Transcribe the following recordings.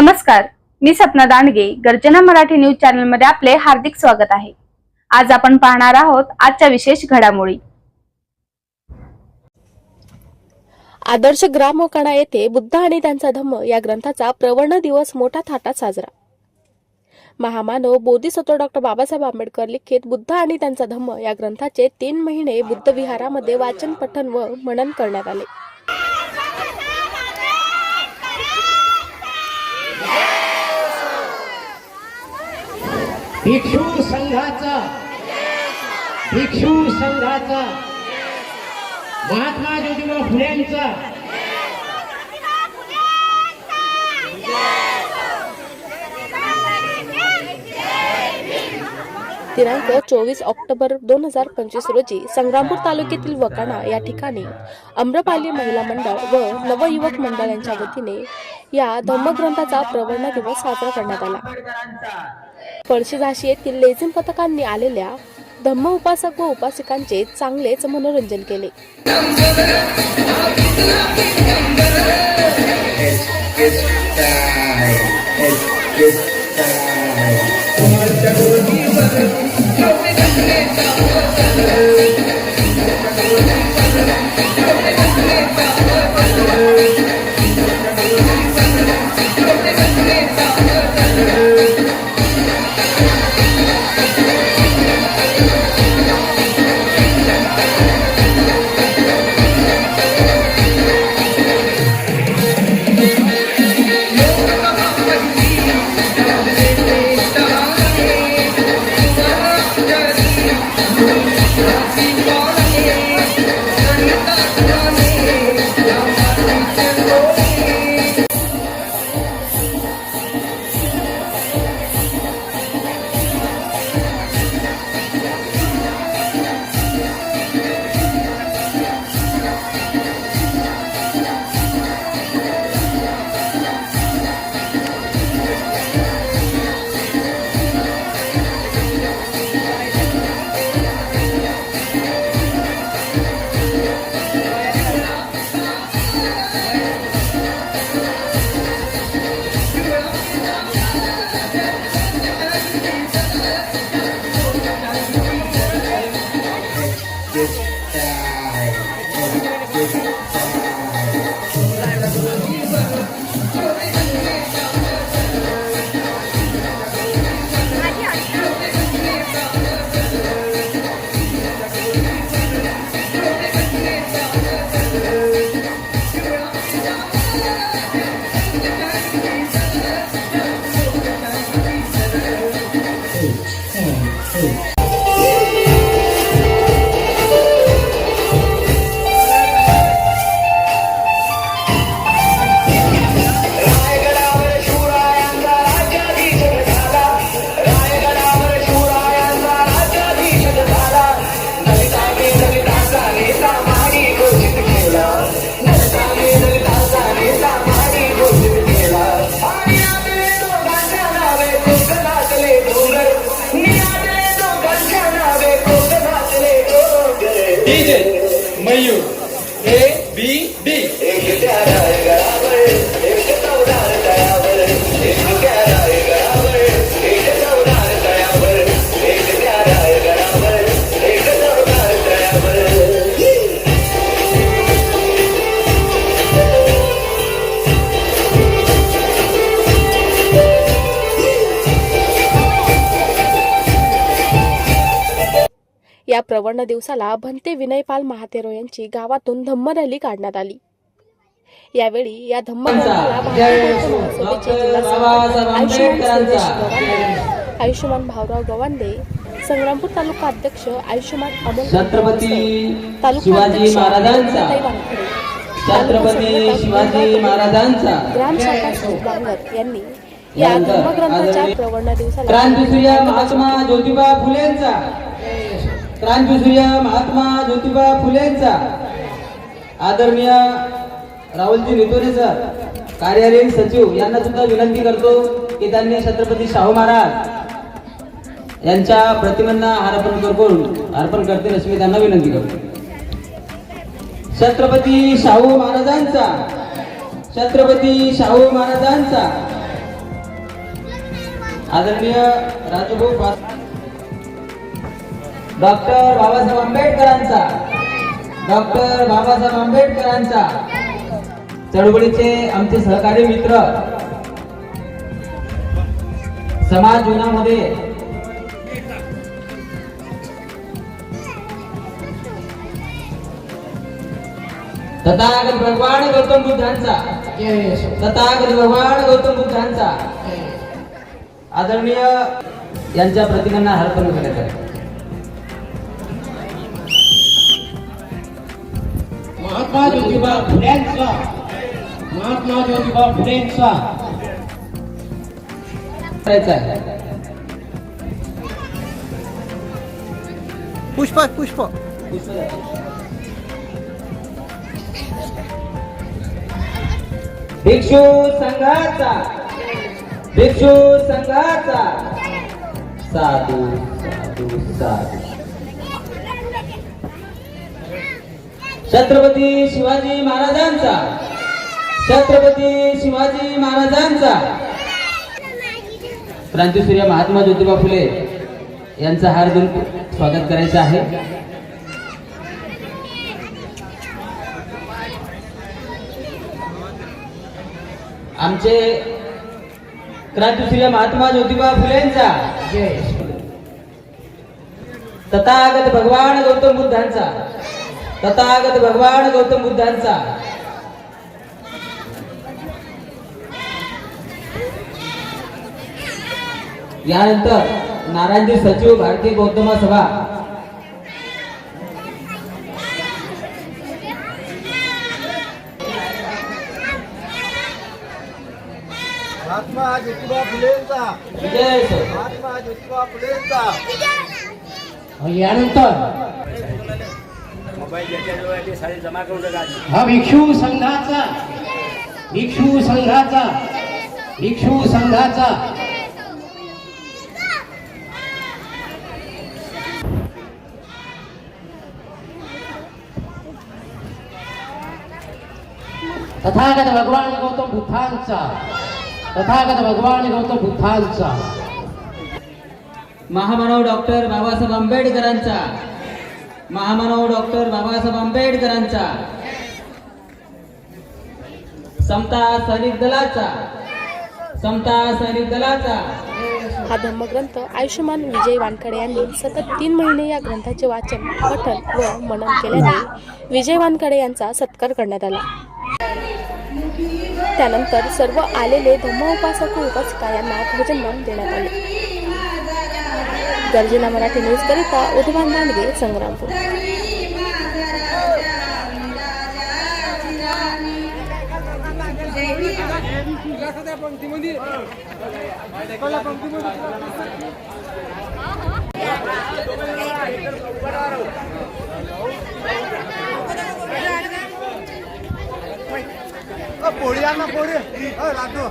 नमस्कार मी सपना दांडगे गर्जना मराठी न्यूज चॅनलमध्ये आपले हार्दिक स्वागत आहे. आज आपण पाहणार आहोत आजच्या विशेष घडामोडी. आदर्श ग्राम ग्रामोकाणा येथे बुद्ध आणि त्यांचा धम्म या ग्रंथाचा प्रवर्ण दिवस मोठ्या थाटात साजरा. महामानव बोधिसत्व डॉक्टर बाबासाहेब आंबेडकर लिखित बुद्ध आणि त्यांचा धम्म या ग्रंथाचे तीन महिने बुद्ध विहारामध्ये वाचन पठण व मनन करण्यात आले. भिक्षू संघाचा. भिक्षू संघाचा. महात्मा ज्योतिबा फुल्यांचा दिनांक चोवीस ऑक्टोबर दोन हजार पंचवीस रोजी संग्रामपूर तालुक्यातील वकाणा या ठिकाणी अम्रपाली महिला मंडळ व नवयुवक मंडळ यांच्या वतीने या धम्मग्रंथाचा प्रवर्ण दिवस साजरा करण्यात आला. पळशी झाशी येथील लेझिम पथकांनी आलेल्या धम्म उपासक व उपासिकांचे चांगलेच मनोरंजन केले. veio या प्रवर्ण दिवसाला भंते विनयपाल महातेरो यांची गावातून धम्म रॅली काढण्यात आली. यावेळी या धम्म जिल्हा आयुष्यमान भाऊराव गवांडे संग्रामपूर तालुका अध्यक्ष आयुष्यमान अमोल तालुका अध्यक्ष छत्रपती शिवाजी महाराजांचा. बांगर यांनी या धर्मग्रंथाच्या प्रवर्ण दिवसाला महात्मा ज्योतिबा फुलेंचा. क्रांतीसूर्य महात्मा ज्योतिबा फुलेंचा आदरणीय राहुलजी नितोरे सर कार्यालयीन सचिव यांना सुद्धा विनंती करतो की त्यांनी छत्रपती शाहू महाराज यांच्या प्रतिमांना अर्पण करून अर्पण करतील अशी मी त्यांना विनंती करतो. छत्रपती शाहू महाराजांचा. छत्रपती शाहू महाराजांचा. आदरणीय राजभाऊ डॉक्टर बाबासाहेब आंबेडकरांचा. डॉक्टर बाबासाहेब आंबेडकरांचा. चळवळीचे आमचे सहकारी मित्र. समाज जीवनामध्ये तथागत भगवान गौतम बुद्धांचा. तथागत भगवान गौतम बुद्धांचा. आदरणीय यांच्या प्रतिमांना अर्पण करण्यात आहे महात्मा ज्योतिबा फुल्यांचा महात्मा ज्योतिबा आहे. पुष्प पुष्प. भिक्षू संघाचा. भिक्षू संघाचा. साधू साधू साधू. छत्रपती शिवाजी महाराजांचा. छत्रपती शिवाजी महाराजांचा. क्रांतीसूर्य महात्मा ज्योतिबा फुले यांचं हार्दिक स्वागत करायचं आहे. आमचे क्रांतीसूर्य महात्मा ज्योतिबा फुलेंचा. तथागत भगवान गौतम बुद्धांचा. तथागत भगवान गौतम बुद्धांचा. यानंतर नारायणजी सचिव भारतीय बौद्ध महासभा. महात्मा ज्योतिबा फुलेंचा. विजय. महात्मा ज्योतिबा फुलेंचा. आणि यानंतर हा भिक्षू संघाचा. भिक्षू संघाचा. भिक्षू संघाचा. तथागत भगवान गौतम बुद्धांचा. तथागत भगवान गौतम बुद्धांचा. महामानव डॉक्टर बाबासाहेब आंबेडकरांचा. महामानव डॉक्टर बाबासाहेब आंबेडकरांचा. समता सैनिक दलाचा. समता सैनिक दलाचा. हा धम्मग्रंथ आयुष्यमान विजय वानखडे यांनी सतत तीन महिने या ग्रंथाचे वाचन पठन व मनन केल्याने विजय वानखडे यांचा सत्कार करण्यात आला. त्यानंतर सर्व आलेले धम्म उपासक उपासिका यांना भोजनदान देण्यात आले. गर्जना मराठी न्यूज करिता उद्भान दांडगे संग्रामपूर। पोळी आण ना पोळी. अ, राजू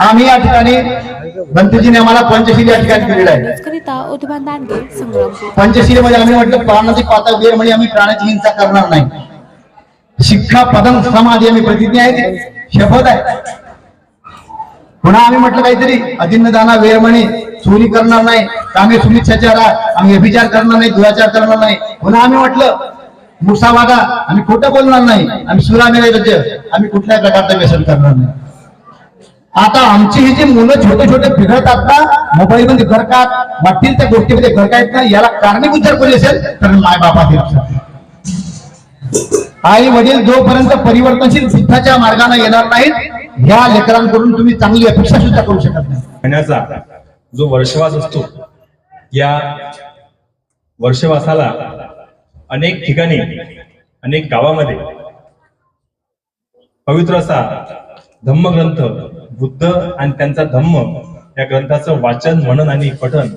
आम्ही या ठिकाणी भंतजीने आम्हाला पंचशील या ठिकाणी दिलेलं आहे. संग्रामपूर पंचशीलमध्ये आम्ही म्हटलं प्राणाची पाता वेळ म्हणजे आम्ही प्राणाची हिंसा करणार नाही. शिक्षा पदम समाधी आम्ही प्रतिज्ञा आहे. ती शपथ आहे. पुन्हा आम्ही म्हटलं काहीतरी अजिन्नदाना वेळ म्हणे चोरी करणार नाही. आम्ही सुनिच्छाचार आम्ही व्यभिचार करणार नाही दुराचार करणार नाही. पुन्हा आम्ही म्हटलं मुसा वागा आम्ही खोटं बोलणार नाही. आम्ही सुरामेराज्य आम्ही कुठल्याही प्रकारचं व्यसन करणार नाही. आता आमची ही जी मुलं छोटे छोटे बिघडतात ना मोबाईल मध्ये घरकात वाटतील त्या गोष्टीमध्ये घरकायत ना याला कारणीभूत जर कोणी असेल तर माय बापाचे आई वडील जोपर्यंत परिवर्तनशील सिद्धाच्या मार्गाने येणार नाहीत या लेकरांकडून तुम्ही चांगली अपेक्षा सुद्धा करू शकत नाही. महिन्याचा जो वर्षवास असतो या वर्षवासाला अनेक ठिकाणी अनेक गावामध्ये पवित्र असा धम्मग्रंथ बुद्ध आणि त्यांचा धम्म या ग्रंथाचं वाचन म्हणन आणि पठन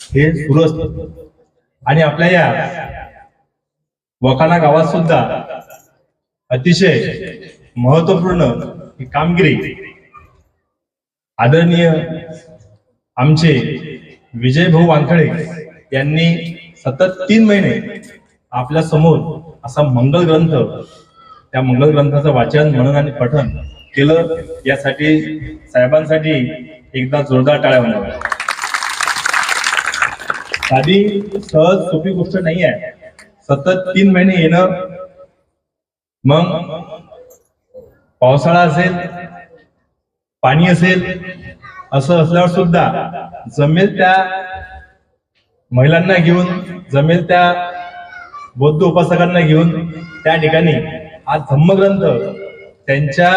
हे सुरू असतं. आणि आपल्या या वकाना गावात सुद्धा अतिशय महत्त्वपूर्ण ही कामगिरी आदरणीय आमचे विजय भाऊ वानखळे यांनी सतत तीन महिने आपल्यासमोर असा मंगल ग्रंथ त्या मंगल ग्रंथाचं वाचन म्हणून आणि पठन केलं यासाठी साहेबांसाठी एकदा जोरदार टाळ्या म्हणाव्या साधी सहज सोपी गोष्ट नाही आहे सतत तीन महिने येणं मग पावसाळा असेल पाणी असेल असं असल्यावर सुद्धा जमेल त्या महिलांना घेऊन जमेल त्या बौद्ध उपासकांना घेऊन त्या ठिकाणी हा धम्मग्रंथ त्यांच्या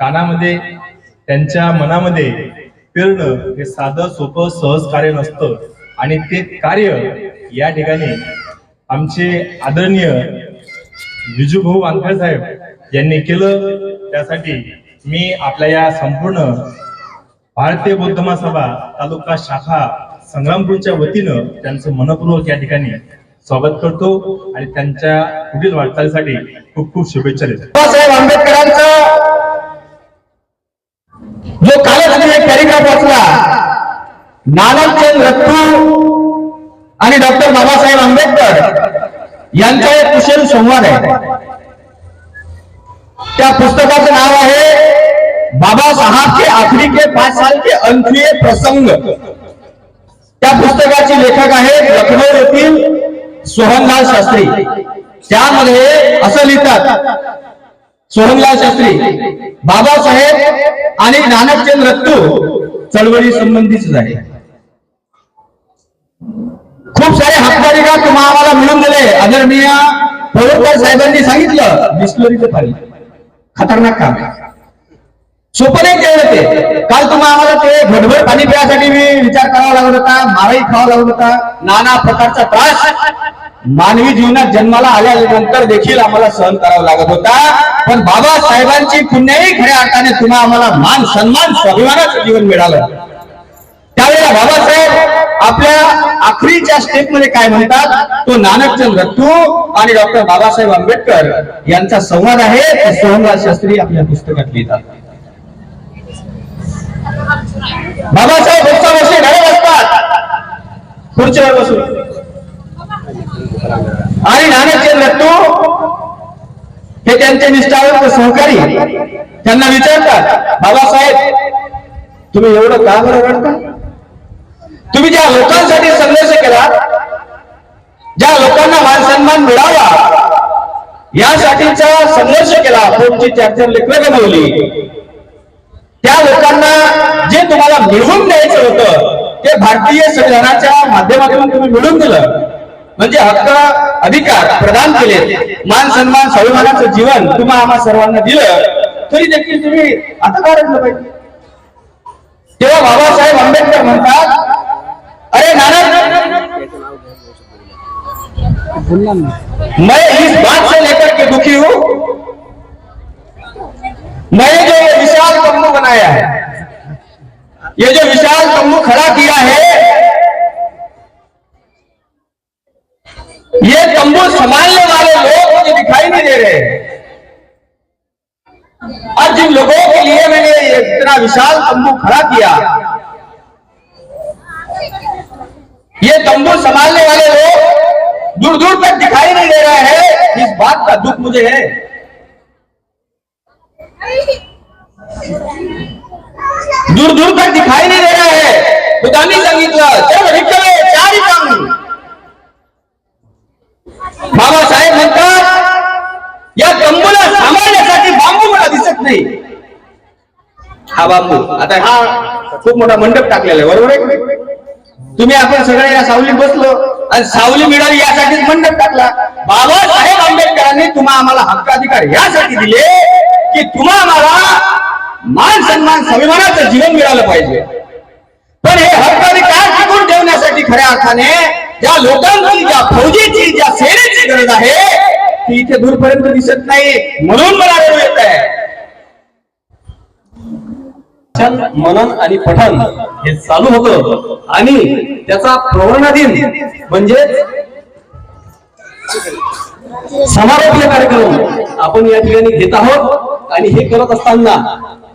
कानामध्ये त्यांच्या मनामध्ये पेरणं हे साधं सोपं सहज कार्य नसतं. आणि ते कार्य या ठिकाणी आमचे आदरणीय विजूभाऊ वानखेड साहेब यांनी केलं. त्यासाठी मी आपल्या या संपूर्ण भारतीय बौद्ध महासभा तालुका शाखा संग्रामपूरच्या वतीनं त्यांचं मनपूर्वक या ठिकाणी स्वागत करतो आणि त्यांच्या पुढील वाटचालीसाठी खूप खूप शुभेच्छा देतो. बाबासाहेब आंबेडकरांचा जो कालच मी एक पॅरिग्राफ वाचला नानकचंद रत्तू आणि डॉक्टर बाबासाहेब आंबेडकर यांचा एक कुशल संवाद आहे. त्या पुस्तकाचं नाव आहे बाबा साहब के आखरी के पाच साल के अंकीय प्रसंग. त्या पुस्तकाचे लेखक आहेत लखनौ येथील सोहनलाल शास्त्री. त्यामध्ये असं लिहितात सोहनलाल शास्त्री बाबासाहेब आणि नानकचंद रत्तू चळवळी संबंधीच आहे खूप सारे हक्काधिकार तुम्हाला आम्हाला मिळून दिले आदरणीय परोडकर साहेबांनी सांगितलं बिस्लरीचं पाणी. खतरनाक काम आहे. सोपं नाही केलं ते काल तुम्हाला आम्हाला घटभर पाणी पिण्यासाठी मी विचार करावा लागत होता माराई खावा लागत होता. नाना प्रकारचा त्रास. मानवी जीवनात जन्माला आल्यानंतर देखील आम्हाला सहन करावा लागत होता. पण बाबासाहेबांची पुण्याही खऱ्या अर्थाने तुम्हा आम्हाला मान सन्मान स्वाभिमानाचं जीवन मिळालं. त्यावेळेला बाबासाहेब आपल्या आखरीच्या स्टेपमध्ये काय म्हणतात? तो नानकचंद रत्तू आणि डॉक्टर बाबासाहेब आंबेडकर यांचा संवाद आहे. ते शास्त्री आपल्या पुस्तकात लिहितात. बाबासाहेब बसता बसले घडत बसतात. खुर्चीवर बसून. आणि नानकचंद लट्टू हे त्यांचे निष्ठावंत सहकारी त्यांना विचारतात बाबासाहेब तुम्ही एवढं का बरं रडता? तुम्ही ज्या लोकांसाठी संघर्ष केला ज्या लोकांना मान सन्मान मिळावा यासाठीचा संघर्ष केला फोनची चार लेखलं लेकरं गमावली. त्या लोकांना जे तुम्हाला मिळवून द्यायचं होतं ते भारतीय संविधानाच्या माध्यमातून तुम्ही मिळवून दिलं. म्हणजे हक्क अधिकार प्रदान केले. मान सन्मान स्वाभिमानाचं जीवन तुम्हा आम्हा सर्वांना दिलं तरी देखील तुम्ही आता काय रडलं पाहिजे तेव्हा बाबासाहेब आंबेडकर म्हणतात अरे नाना मैं इस बात से लेकर के दुखी हूं। मैं जो विशाल बनाया है। ये जो विशाल तंबू खड़ा किया है, ये तंबू संभालने वाले लोग मुझे दिखाई नहीं दे रहे। और जिन लोगों के लिए मैंने इतना विशाल तंबू खड़ा किया, ये तंबू संभालने वाले लोग दूर दूर तक दिखाई नहीं दे रहे हैं इस बात का दुख मुझे है। दूर दूर तक दिखाई नहीं दे रहा है। खुदानी सांगितलं जग रिकले चारी बाबासाहेब म्हणतात या तंबूला सांभाळण्यासाठी बांबू मला दिसत नाही. हा बांबू आता हा खूप मोठा मंडप टाकलेला आहे बरोबर आहे तुम्ही आपण सगळे या सावलीत बसलो आणि सावली मिळाली यासाठीच मंडप टाकला. बाबासाहेब आंबेडकरांनी तुम्हा आम्हाला हक्काधिकार यासाठी दिले की तुम्हा आम्हाला मान सन्मान स्वाभिमानाचं जीवन मिळालं पाहिजे. पण हे हक्काने काय टिकून ठेवण्यासाठी खऱ्या अर्थाने ज्या लोकांची ज्या फौजीची ज्या सेनेची गरज आहे ती इथे दूरपर्यंत दिसत नाही म्हणून मला रडू येत आहे मनन आणि पठन हे चालू होतं आणि त्याचा प्रवर्णाधीन म्हणजे समारोपीय कार्यक्रम आपण या ठिकाणी घेत आहोत आणि हे करत असताना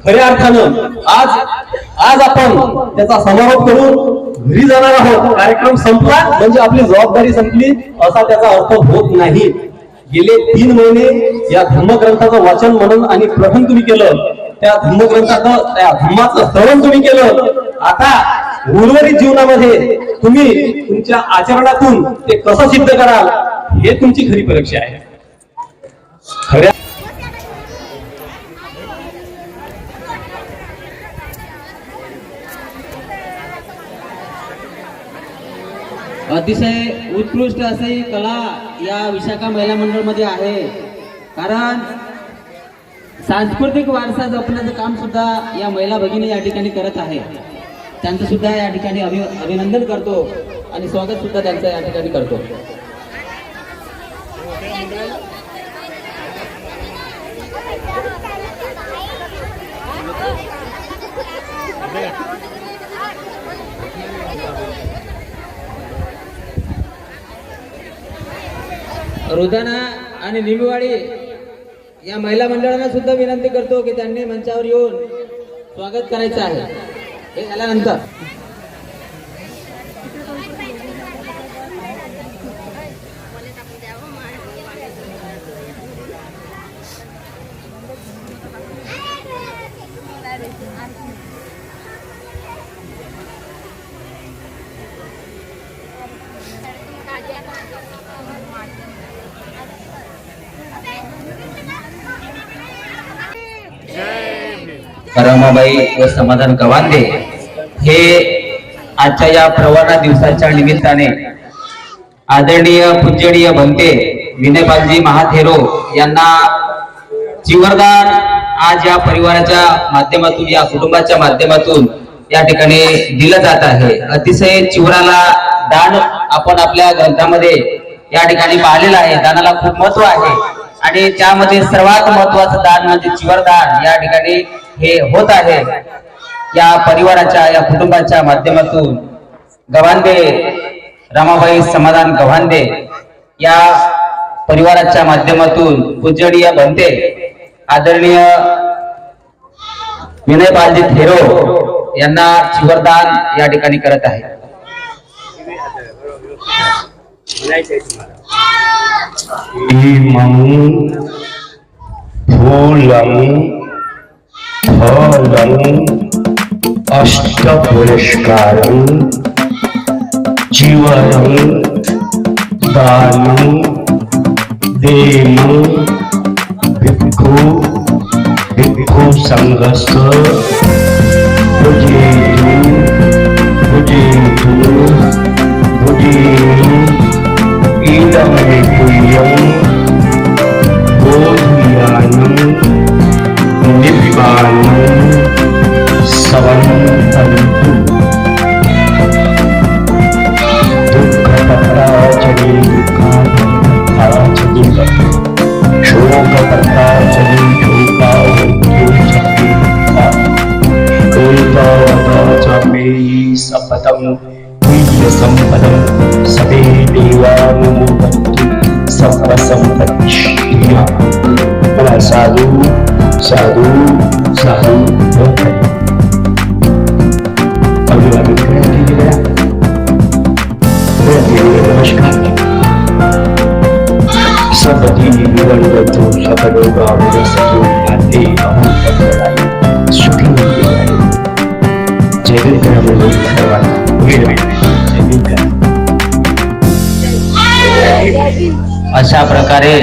खऱ्या अर्थानं आज आज आपण त्याचा समारोप करून घरी जाणार आहोत. कार्यक्रम संपला. म्हणजे आपली जबाबदारी संपली. असा त्याचा अर्थ होत नाही. गेले तीन महिने या धर्मग्रंथाचं वाचन म्हणून आणि प्रथम तुम्ही केलं. त्या धर्मग्रंथाचं त्या धर्माचं श्रवण तुम्ही केलं. आता उर्वरित जीवनामध्ये तुम्ही तुमच्या आचरणातून ते कसं सिद्ध कराल हे तुमची खरी परीक्षा आहे. खऱ्या अतिशय उत्कृष्ट असे कला या विशाखा महिला मंडळमध्ये आहे. कारण सांस्कृतिक वारसा जपण्याचं काम सुद्धा या महिला भगिनी या ठिकाणी करत आहे. त्यांचं सुद्धा या ठिकाणी अभि अभिनंदन करतो आणि स्वागत सुद्धा त्यांचं या ठिकाणी करतो. रुदाना आणि निमवाडी या महिला मंडळांना सुद्धा विनंती करतो की त्यांनी मंचावर येऊन स्वागत करायचं आहे. हे झाल्यानंतर. रमाबाई व समाधान गवांदे हे आजच्या या प्रवणा दिवसाच्या निमित्ताने आदरणीय पूजनीय भंते विनयपालजी महाथेरो यांना जीवरदान आज या परिवाराच्या माध्यमातून या कुटुंबाच्या माध्यमातून या ठिकाणी दिलं जात आहे. अतिशय चिवराला दान आपण आपल्या ग्रंथामध्ये या ठिकाणी पाहिलेलं आहे. दानाला खूप महत्त्व आहे. आणि त्यामध्ये सर्वात महत्वाचं दान म्हणजे चिवरदान या ठिकाणी हे होत आहे. या परिवाराच्या या कुटुंबाच्या माध्यमातून गव्हांदे रमाबाई समाधान गव्हांदे या परिवाराच्या माध्यमातून पूजनीय बनते. आदरणीय विनय बालजी थेरो यांना चिवरदान या ठिकाणी करत आहे. इमं फूलं फलं अष्टपुरस्कारं जीवनं दानं देमं भिक्खु भिक्खु सङ्घस्य भुजेतु भुजेतु भुजेतु इदं विपुल्यं बोधियानं निब्बानं सवन्तन्तु दुःखपत्राचले दुःखाचले शोकपत्राचले शोकावत्योषपेयी सपदं वीर्यसम्पदं सदे देवानुमोदन्तु सर्वसम्पत्तिश्रिया मला साधू साधू साधू विवंडतो सकलोगा विरसतो याते अहं तत्पराय सुखी जगद्ग्रहमुळे सर्वांना वेळ अशा प्रकारे